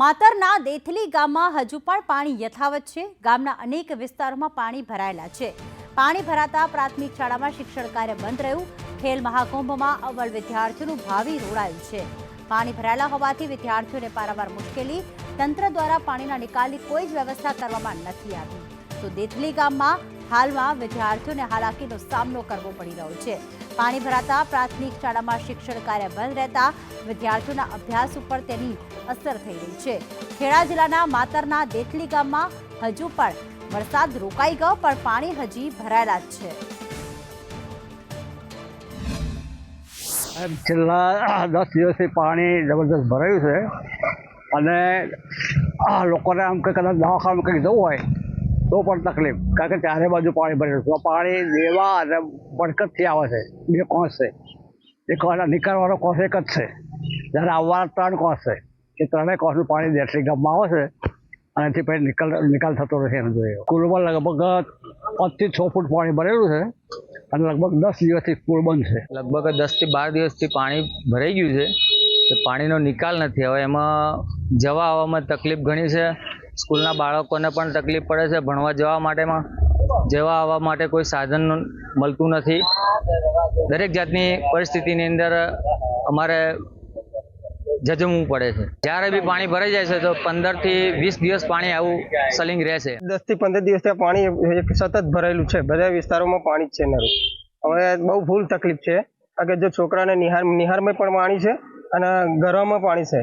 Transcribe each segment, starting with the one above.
માતરના દેથલી ગામમાં હજુ પણ પાણી યથાવત છે. ગામના અનેક વિસ્તારોમાં પાણી ભરાયેલા છે. પાણી ભરાતા પ્રાથમિક શાળામાં શિક્ષણ કાર્ય બંધ રહ્યું. ખેલ મહાકુંભમાં અવ્વલ વિદ્યાર્થીઓનું ભાવિ રોડાયું છે. પાણી ભરાયેલા હોવાથી વિદ્યાર્થીઓને પારાવાર મુશ્કેલી. તંત્ર દ્વારા પાણીના નિકાલની કોઈ જ વ્યવસ્થા કરવામાં નથી આવી. તો દેથલી ગામમાં હાલમાં વિદ્યાર્થીઓને હાલાકીનો સામનો કરવો પડી રહ્યો છે. પાણી ભરાતા પ્રાથમિક શાળામાં શિક્ષણ કાર્ય બંધ રહેતા વિદ્યાર્થીઓના અભ્યાસ ઉપર તેની અસર થઈ રહી છે. ખેડા જિલ્લાના માતરના દેથલી ગામમાં હજુ પણ વરસાદ રોકાઈ ગયો, પણ પાણી હજી ભરાયેલા જ છે. છેલ્લા દસ દિવસથી પાણી જબરદસ્ત ભરાયું છે અને લોકોને આમ કે કદાચ દવાખાનામાં કંઈક જવું હોય તો પણ તકલીફ. કારણ કે ચારે બાજુ પાણી ભરેલું છે. પાણી દેવા અને બરકતથી આવે છે. બે કોસ છે. એક નીકળવાનો કોસ એક જ છે. જ્યારે આવવાના ત્રણ કોસ છે. એ ત્રણેય કોસનું પાણી દેશી ગામમાં આવે છે. અને એથી પછી નિકાલ નિકાલ થતો નથી એમ જોઈએ. કુલમાં લગભગ પાંચથી છ ફૂટ પાણી ભરેલું છે. અને લગભગ દસ દિવસથી પુલ બંધ છે. લગભગ દસથી બાર દિવસથી પાણી ભરાઈ ગયું છે. પાણીનો નિકાલ નથી. હવે એમાં જવા આવવામાં તકલીફ ઘણી છે. સ્કૂલના બાળકોને પણ તકલીફ પડે છે ભણવા જવા માટેમાં. જવા આવવા માટે કોઈ સાધન મળતું નથી. દરેક જાતની પરિસ્થિતિની અંદર અમારે જજમવું પડે છે. જ્યારે બી પાણી ભરાઈ જાય છે તો પંદરથી વીસ દિવસ પાણી આવું સલિંગ રહેશે. દસથી પંદર દિવસથી ત્યાં પાણી સતત ભરાયેલું છે. બધા વિસ્તારોમાં પાણી જ છે નરું હવે બહુ ભૂલ તકલીફ છે. કારણ કે જો છોકરાને નિહાર, નિહારમાં પણ પાણી છે અને ઘરમાં પાણી છે.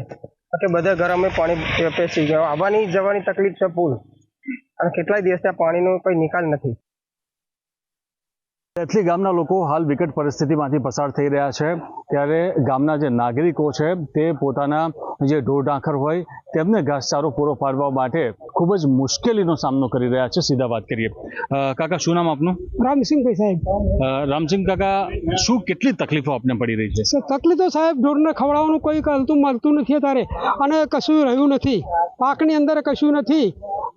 કારણ બધા ઘર અમે પાણી પેસી ગયા. આવવાની જવાની તકલીફ છે ફૂલ. અને કેટલાય દિવસથી આ પાણીનો કોઈ નિકાલ નથી. એટલી ગામના લોકો હાલ વિકટ પરિસ્થિતિમાંથી પસાર થઈ રહ્યા છે. ત્યારે ગામના જે નાગરિકો છે તે પોતાના જે ઢોર ઢાંખર હોય તેમને ઘાસચારો પૂરો પાડવા માટે ખૂબ જ મુશ્કેલીનો સામનો કરી રહ્યા છે. સીધા વાત કરીએ. કાકા શું નામ આપનું? રામસિંહભાઈ સાહેબ. રામસિંહ કાકા શું કેટલી તકલીફો આપને પડી રહી છે? તકલીફો સાહેબ ઢોરને ખવડાવવાનું કોઈ હલતું મળતું નથી અત્યારે. અને કશું રહ્યું નથી. પાકની અંદર કશું નથી.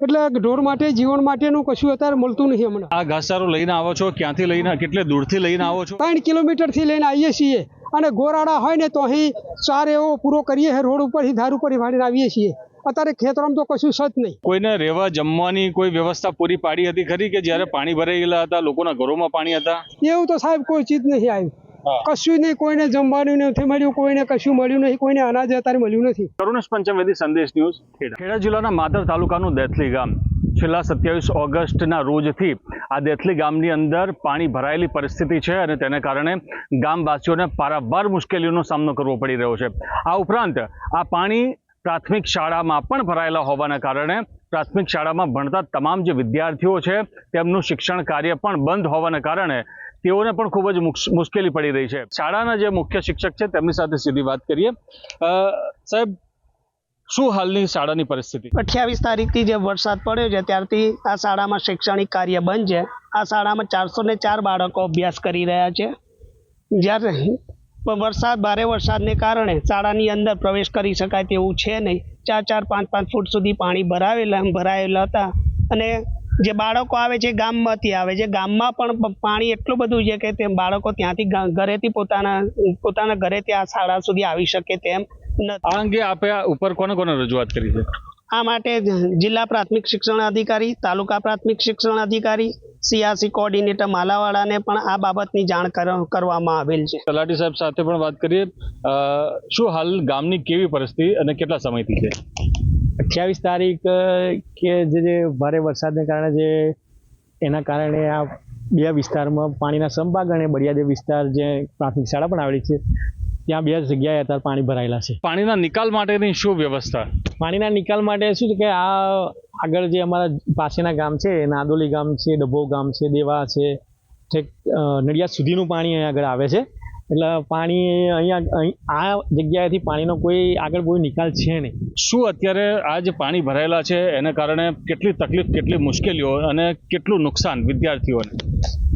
એટલે ઢોર માટે જીવન માટેનું કશું અત્યારે મળતું નથી હમણાં. આ ઘાસચારો લઈને આવો છો ક્યાંથી લઈને કેટલે દૂરથી લઈને આવો છો? ત્રણ કિલોમીટરથી લઈને આવીએ છીએ. અને ગોરાડા હોય ને તો અહીં ચાર એવો પૂરો કરીએ રોડ ઉપરથી ધાર ઉપર વાળીને આવીએ છીએ. અત્યારે ખેતરમાં તો કશું સત નહીં. કોઈને રહેવા જમવાની કોઈ વ્યવસ્થા પૂરી પાડી હતી ખરી કે જ્યારે પાણી ભરાઈ ગયેલા હતા લોકોના ઘરોમાં પાણી હતા? એવું તો સાહેબ કોઈ ચીજ નથી આવ્યું હા. કશું નહીં કોઈને જમવાનું નથી મળ્યું કોઈને કશું મળ્યું નહીં કોઈને અનાજ અત્યારે મળ્યું નથી. કરુણેશ પંચમવેદી સંદેશ ન્યૂઝ ખેડા. ખેડા જિલ્લાના માધર તાલુકાનું દેથલી ગામ છેલ્લા સત્યાવીસ ઓગસ્ટના રોજથી આ દેથલી ગામની અંદર પાણી ભરાયેલી પરિસ્થિતિ છે અને તેને કારણે ગામવાસીઓને પારાવાર મુશ્કેલીઓનો સામનો કરવો પડી રહ્યો છે. આ ઉપરાંત આ પાણી પ્રાથમિક શાળામાં પણ ભરાયેલા હોવાના કારણે પ્રાથમિક શાળામાં ભણતા તમામ જે વિદ્યાર્થીઓ છે તેમનું શિક્ષણ કાર્ય પણ બંધ હોવાના કારણે તેઓને પણ ખૂબ જ મુશ- મુશ્કેલી પડી રહી છે. શાળાના જે મુખ્ય શિક્ષક છે તેમની સાથે સીધી વાત કરીએ. સાહેબ શું હાલની શાળાની પરિસ્થિતિ? અઠ્યાવીસ તારીખથી જે વરસાદ પડ્યો છે, ત્યારથી આ શાળામાં શૈક્ષણિક કાર્ય બંધ છે. આ શાળામાં ચારસો ને ચાર બાળકો અભ્યાસ કરી રહ્યા છે. જ્યારે વરસાદ, ભારે વરસાદને કારણે શાળાની અંદર પ્રવેશ કરી શકાય તેવું છે નહીં. ચાર ચાર, પાંચ પાંચ ફૂટ સુધી પાણી ભરાવેલા, ભરાયેલા હતા. અને જે બાળકો આવે છે, ગામમાંથી આવે છે, ગામમાં પણ પાણી એટલું બધું છે કે તે બાળકો ત્યાંથી ઘરેથી પોતાના પોતાના ઘરેથી આ શાળા સુધી આવી શકે તેમ આ અંગે આપે ઉપર કોને કોને રજૂઆત કરી છે? આ માટે જિલ્લા પ્રાથમિક શિક્ષણ અધિકારી તાલુકા પ્રાથમિક શિક્ષણ અધિકારી સીઆરસી કોઓર્ડિનેટર માલાવાડાને પણ આ બાબતની જાણ કરવામાં આવેલ છે. તલાટી સાહેબ સાથે પણ વાત કરીએ. શું હાલ ગામની કેવી પરિસ્થિતિ અને કેટલા સમયથી છે? અઠ્યાવીસ તારીખ કે જે જે ભારે વરસાદને કારણે જે એના કારણે આ બે વિસ્તારમાં પાણીના સંભાગ અને બળિયાદેવ વિસ્તાર જે પ્રાથમિક શાળા પણ આવેલી છે ત્યાં બે જગ્યાએ અત્યારે પાણી ભરાયેલા છે. પાણીના નિકાલ માટેની શું વ્યવસ્થા? પાણીના નિકાલ માટે શું છે કે આ આગળ જે અમારા પાસેના ગામ છે નાદોલી ગામ છે ડભો ગામ છે દેવા છે છેક નડિયાદ સુધીનું પાણી અહીંયા આગળ આવે છે. એટલે પાણી અહીંયા અહીં આ જગ્યાએથી પાણીનો કોઈ આગળ કોઈ નિકાલ છે નહીં. શું અત્યારે આ જે પાણી ભરાયેલા છે એને કારણે કેટલી તકલીફ કેટલી મુશ્કેલીઓ અને કેટલું નુકસાન વિદ્યાર્થીઓને?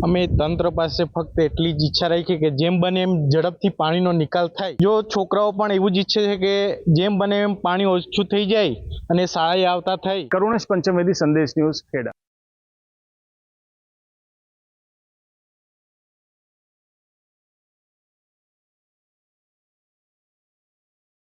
અમે તંત્ર પાસે ફક્ત એટલી જ ઈચ્છા રાખી કે જેમ બને એમ ઝડપથી પાણીનો નિકાલ થાય. જો છોકરાઓ પણ એવું જ ઈચ્છે છે કે જેમ બને એમ પાણી ઓછું થઈ જાય અને શાળાએ આવતા થાય. કરુણેશ પંચમવેદી સંદેશ ન્યૂઝ ખેડા.